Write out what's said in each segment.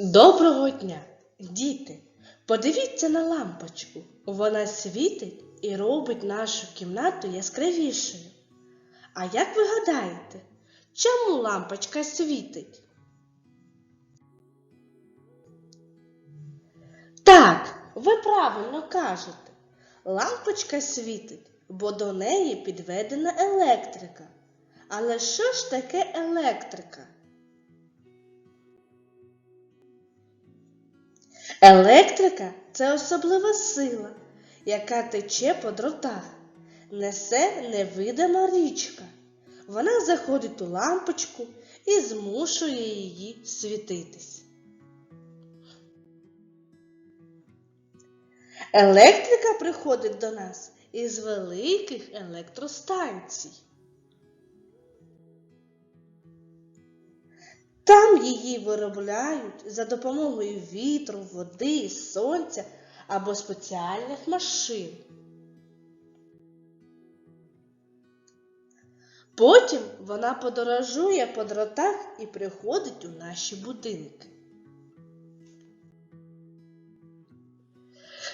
Доброго дня, діти! Подивіться на лампочку. Вона світить і робить нашу кімнату яскравішою. А як ви гадаєте, чому лампочка світить? Так, ви правильно кажете. Лампочка світить, бо до неї підведена електрика. Але що ж таке електрика? Електрика це особлива сила, яка тече по дротах, несе невидима річка. Вона заходить у лампочку і змушує її світитись. Електрика приходить до нас із великих електростанцій. Її виробляють за допомогою вітру, води, сонця або спеціальних машин. Потім вона подорожує по дротах і приходить у наші будинки.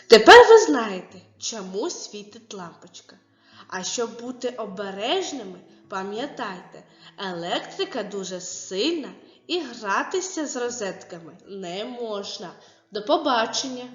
Тепер ви знаєте, чому світить лампочка. А щоб бути обережними, пам'ятайте, електрика дуже сильна і гратися з розетками не можна. До побачення!